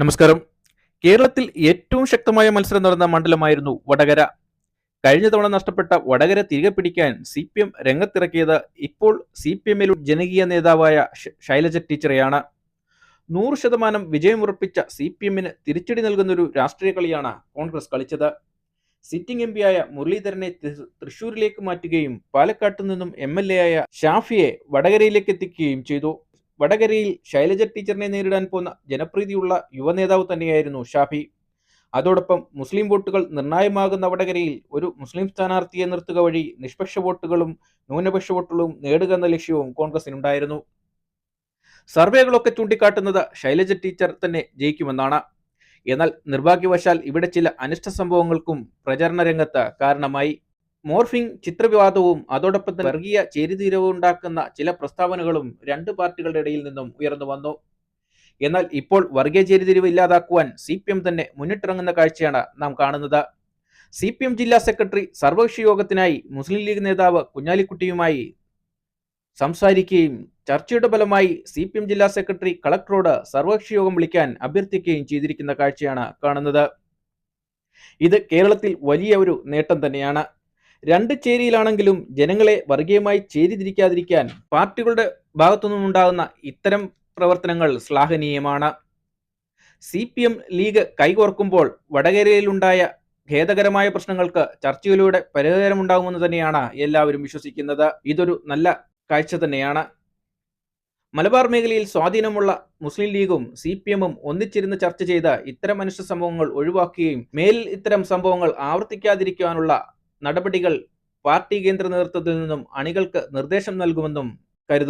നമസ്കാരം. കേരളത്തിൽ ഏറ്റവും ശക്തമായ മത്സരം നടന്ന മണ്ഡലമായിരുന്നു വടകര. കഴിഞ്ഞ തവണ നഷ്ടപ്പെട്ട വടകര തിരികെ പിടിക്കാൻ സി പി എം രംഗത്തിറക്കിയത് ഇപ്പോൾ സി പി എമ്മിൽ ജനകീയ നേതാവായ ശൈലജ ടീച്ചറെയാണ്. നൂറ് ശതമാനം വിജയമുറപ്പിച്ച സി പി എമ്മിന് തിരിച്ചടി നൽകുന്നൊരു രാഷ്ട്രീയ കളിയാണ് കോൺഗ്രസ് കളിച്ചത്. സിറ്റിംഗ് എം പിയായ മുരളീധരനെ തൃശൂരിലേക്ക് മാറ്റുകയും പാലക്കാട്ടു നിന്നും എം എൽ എ ആയ ഷാഫിയെ വടകരയിലേക്ക് എത്തിക്കുകയും ചെയ്തു. വടകരയിൽ ശൈലജ ടീച്ചറിനെ നേരിടാൻ പോന്ന ജനപ്രീതിയുള്ള യുവനേതാവ് തന്നെയായിരുന്നു ഷാഫി. അതോടൊപ്പം മുസ്ലിം വോട്ടുകൾ നിർണായകമാകുന്ന വടകരയിൽ ഒരു മുസ്ലിം സ്ഥാനാർത്ഥിയെ നിർത്തുക വഴി നിഷ്പക്ഷ വോട്ടുകളും ന്യൂനപക്ഷ വോട്ടുകളും നേടുക എന്ന ലക്ഷ്യവും കോൺഗ്രസിനുണ്ടായിരുന്നു. സർവേകളൊക്കെ ചൂണ്ടിക്കാട്ടുന്നത് ശൈലജ ടീച്ചർ തന്നെ ജയിക്കുമെന്നാണ്. എന്നാൽ നിർഭാഗ്യവശാൽ ഇവിടെ ചില അനിഷ്ട സംഭവങ്ങൾക്കും പ്രചരണ രംഗത്ത് കാരണമായി. മോർഫിംഗ് ചിത്രവിവാദവും അതോടൊപ്പം തന്നെ വർഗീയ ചേരിതീരവും ഉണ്ടാക്കുന്ന ചില പ്രസ്താവനകളും രണ്ട് പാർട്ടികളുടെ ഇടയിൽ നിന്നും ഉയർന്നു വന്നു. എന്നാൽ ഇപ്പോൾ വർഗീയ ചേരിതിരിവ് ഇല്ലാതാക്കുവാൻ സി പി എം തന്നെ മുന്നിട്ടിറങ്ങുന്ന കാഴ്ചയാണ് നാം കാണുന്നത്. സി പി എം ജില്ലാ സെക്രട്ടറി സർവകക്ഷി യോഗത്തിനായി മുസ്ലിം ലീഗ് നേതാവ് കുഞ്ഞാലിക്കുട്ടിയുമായി സംസാരിക്കുകയും ചർച്ചയുടെ ഫലമായി സി പി എം ജില്ലാ സെക്രട്ടറി കളക്ടറോട് സർവകക്ഷി യോഗം വിളിക്കാൻ അഭ്യർത്ഥിക്കുകയും ചെയ്തിരിക്കുന്ന കാഴ്ചയാണ് കാണുന്നത്. ഇത് കേരളത്തിൽ വലിയ ഒരു നേട്ടം തന്നെയാണ്. രണ്ട് ചേരിയിലാണെങ്കിലും ജനങ്ങളെ വർഗീയമായി ചേരിതിരിക്കാതിരിക്കാൻ പാർട്ടികളുടെ ഭാഗത്തുനിന്നുണ്ടാകുന്ന ഇത്തരം പ്രവർത്തനങ്ങൾ ശ്ലാഘനീയമാണ്. സി പി എം ലീഗ് കൈകോർക്കുമ്പോൾ വടകരയിലുണ്ടായ ഖേദകരമായ പ്രശ്നങ്ങൾക്ക് ചർച്ചയിലൂടെ പരിഹാരമുണ്ടാകുമെന്ന് തന്നെയാണ് എല്ലാവരും വിശ്വസിക്കുന്നത്. ഇതൊരു നല്ല കാഴ്ച തന്നെയാണ്. മലബാർ മേഖലയിൽ സ്വാധീനമുള്ള മുസ്ലിം ലീഗും സി പി എമ്മും ഒന്നിച്ചിരുന്ന് ചർച്ച ചെയ്ത് ഇത്തരം മനുഷ്യ സംഭവങ്ങൾ ഒഴിവാക്കുകയും മേലിൽ ഇത്തരം സംഭവങ്ങൾ ആവർത്തിക്കാതിരിക്കാനുള്ള നടപടികൾ പാർട്ടി കേന്ദ്ര നേതൃത്വത്തിൽ നിന്നും അണികൾക്ക് നിർദ്ദേശം നൽകുമെന്നും കരുതുന്നു.